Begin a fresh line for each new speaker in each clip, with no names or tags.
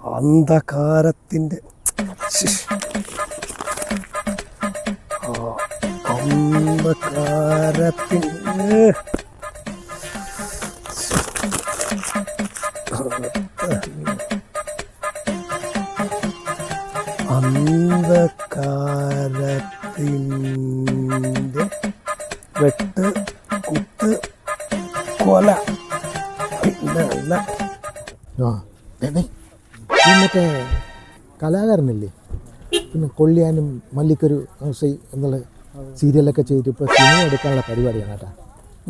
അന്ധകാരത്തിന്റെ അന്ധകാരത്തിന്റെ അന്ധകാരത്തിന്റെ വെട്ട് കുത്ത് കൊല. പിന്നെ അല്ല.
ആ മറ്റേ കലാകാരനല്ലേ? പിന്നെ കൊള്ളിയാനും മല്ലിക്കൊരു ഔസൈ എന്നുള്ള സീരിയലൊക്കെ ചെയ്തിട്ട് ഇപ്പോൾ സിനിമ എടുക്കാനുള്ള പരിപാടിയാണ് കേട്ടോ.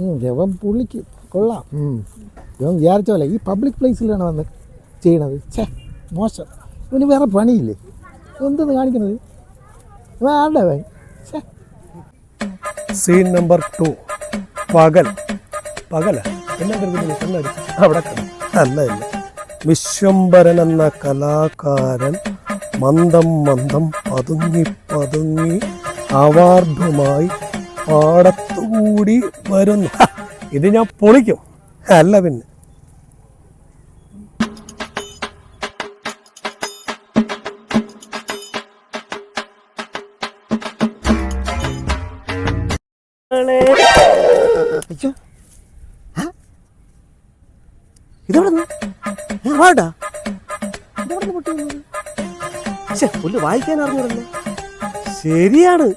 ഉം, ഇവൻ പുള്ളിക്ക് കൊള്ളാം. ഇവൻ വിചാരിച്ച പോലെ ഈ പബ്ലിക് പ്ലേസിലാണ് വന്ന് ചെയ്യണത്. ഛേ മോശം. ഇവന് വേറെ പണിയില്ലേ? എന്തെന്ന് കാണിക്കുന്നത് ഇവൻ ആരുടെ
സീൻ നമ്പർ ടു പകൽ. പകല? എന്നാ അവിടെ കട അല്ല വിശ്വംഭരൻ എന്ന കലാകാരൻ മന്ദം മന്ദം പതുങ്ങി പതുങ്ങി അവാർഡുമായി പാടത്തുകൂടി വരുന്നു. ഇത് ഞാൻ പൊളിക്കും. അല്ല പിന്നെ.
ഇതെവിടെ പുല്ല് വായിക്കാൻ അറിഞ്ഞിരുന്നു ശരിയാണ്.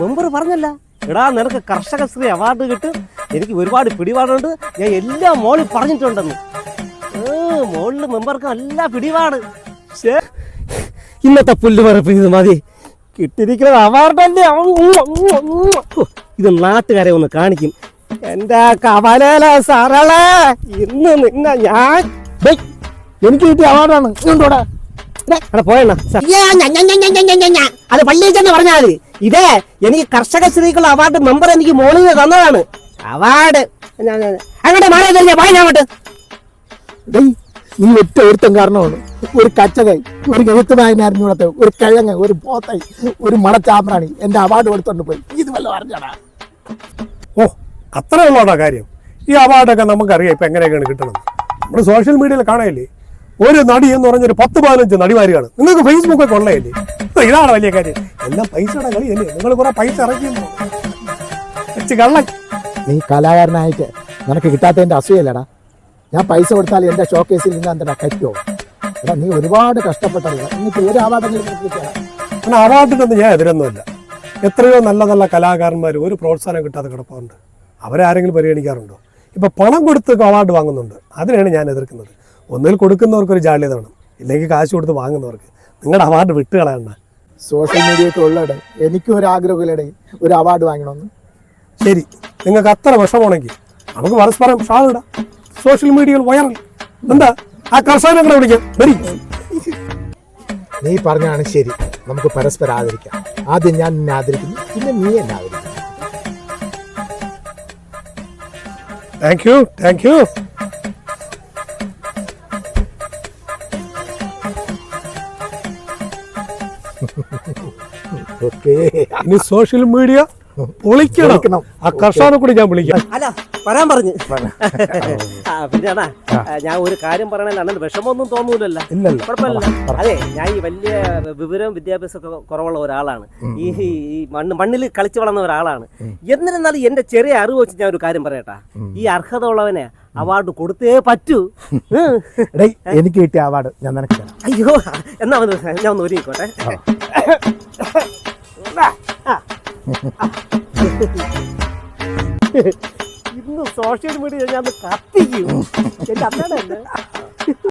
മെമ്പർ പറഞ്ഞല്ല. എടാ നിനക്ക് കർഷകശ്രീ അവാർഡ് കിട്ടും. എനിക്ക് ഒരുപാട് പിടിപാടുണ്ട്. ഞാൻ എല്ലാ മോളിൽ പറഞ്ഞിട്ടുണ്ടെന്ന്. മോളിൽ മെമ്പർക്ക് നല്ല പിടിപാട്. ഇന്നത്തെ പുല്ല് പറപ്പ് ഇത് മതി. കിട്ടിയിരിക്കുന്നത് അവാർഡല്ലേ. ഇത് നാട്ടുകാരെ ഒന്ന് കാണിക്കും. എന്റെ കവലേല സാറളെ ഇന്ന് നിന്നെ ഞാൻ
എനിക്ക് കിട്ടിയ അവാർഡാണ്. ഇങ്ങോട്ടോടെ
അത് പള്ളിയിൽ ചെന്ന് പറഞ്ഞാൽ മതി. ഇതേ എനിക്ക് കർഷക സ്ത്രീകളുടെ അവാർഡ് മെമ്പർ എനിക്ക് മോളിൽ തന്നതാണ്. അവാർഡ്. അങ്ങോട്ട് മാറി പോയി അങ്ങോട്ട്.
നീ ഒറ്റ ഒരുത്തം കാരണമാണ്. ഒരു കച്ചകൈ ഒരു എഴുത്തുമായനെ അറിഞ്ഞൂടത്തെ ഒരു കിഴങ്ങ് ഒരു പോത്തൈ ഒരു മണച്ചാമ്പ്രാണി. എന്റെ അവാർഡ് കൊടുത്തോണ്ട് പോയി. ഇത് വല്ല പറഞ്ഞാടാ.
ഓ അത്ര ഉള്ളതാ കാര്യം. ഈ അവാർഡൊക്കെ നമുക്കറിയാം ഇപ്പൊ എങ്ങനെയൊക്കെയാണ് കിട്ടുന്നത്. നമ്മൾ സോഷ്യൽ മീഡിയയിൽ കാണാനില്ലേ? ഒരു നടി എന്ന് പറഞ്ഞൊരു പത്ത് പതിനഞ്ച് നടിമാരിയാണ് നിങ്ങൾക്ക് ഫേസ്ബുക്കൊക്കെ ഉള്ളതല്ലേ ഇതാണ് വലിയ കാര്യം. എല്ലാം പൈസയുടെ കളിയല്ലേ നിങ്ങൾ കുറെ പൈസ വെച്ച് കള്ളൻ.
നീ കലാകാരനായിട്ട് നിനക്ക് കിട്ടാത്തതിന്റെ അസൂയല്ലടാ ഞാൻ പൈസ കൊടുത്താൽ എന്റെ ഷോക്കേസിൽ നിന്ന് എന്താ കറ്റോ എടാ നീ ഒരുപാട് കഷ്ടപ്പെട്ടല്ലോ എന്നിട്ട് ഒരു അവാർഡെങ്കിലും
അവാർഡിനൊന്നും ഞാൻ എതിരൊന്നുമില്ല. എത്രയോ നല്ല നല്ല കലാകാരന്മാർ ഒരു പ്രോത്സാഹനം കിട്ടാതെ കിടപ്പുണ്ട്. അവരാരെങ്കിലും പരിഗണിക്കാറുണ്ടോ? ഇപ്പൊ പണം കൊടുത്ത് അവാർഡ് വാങ്ങുന്നുണ്ട്. അതിനാണ് ഞാൻ എതിർക്കുന്നത്. ഒന്നിൽ കൊടുക്കുന്നവർക്ക് ഒരു ജാള്യത വേണം. ഇല്ലെങ്കിൽ കാശ് കൊടുത്ത് വാങ്ങുന്നവർക്ക്. നിങ്ങളുടെ അവാർഡ് വിട്ട് കളയണ്ട.
സോഷ്യൽ മീഡിയ ഉള്ളടെ എനിക്കും ഒരു ആഗ്രഹമില്ലടേ ഒരു അവാർഡ് വാങ്ങണമെന്ന്.
ശരി. നിങ്ങൾക്ക് അത്ര വിഷമമാണെങ്കിൽ നമുക്ക് പരസ്പരം ഷാളിടാം സോഷ്യൽ മീഡിയയിൽ വൈറൽ എന്താ? ആ കർഷകനെ വിളിക്കാം. വരി.
നീ പറഞ്ഞാണ് ശരി. നമുക്ക് പരസ്പരം ആദരിക്കാം. ആദ്യം ഞാൻ നിന്നെ ആദരിക്കുന്നു. പിന്നെ നീ എന്നെ ആദരിക്കുന്നു.
Thank you thank you
okay
ഇനി സോഷ്യൽ മീഡിയ വിളിക്കണം. ആ കർഷകനെ കൂടി ഞാൻ വിളിക്കാം.
അല്ല വരാൻ പറഞ്ഞു. ആ, പിന്നെ അണ്ണാ ഞാൻ ഒരു കാര്യം പറയണല്ലോ അണ്ണൻ വിഷമമൊന്നും തോന്നൂലല്ലോ. കുഴപ്പമില്ല. അതെ ഞാൻ ഈ വലിയ വിവരവും വിദ്യാഭ്യാസമൊക്കെ കുറവുള്ള ഒരാളാണ്. ഈ ഈ മണ്ണ് മണ്ണിൽ കളിച്ചു വളർന്ന ഒരാളാണ്. എന്നിരുന്നാലും എന്റെ ചെറിയ അറിവ് വെച്ച് ഞാൻ ഒരു കാര്യം പറയട്ടാ. ഈ അർഹത ഉള്ളവനെ അവാർഡ് കൊടുത്തേ പറ്റൂ.
എനിക്ക് കിട്ടിയ അവാർഡ് ഞാൻ നിനക്ക്
അയ്യോ എന്നാ ഞാൻ ഒന്ന് ഒരുങ്ങിക്കോട്ടെ. ആ. ഇന്ന് സോഷ്യൽ മീഡിയ ഞാൻ കത്തിക്കും. എന്റെ അമ്മയുടെ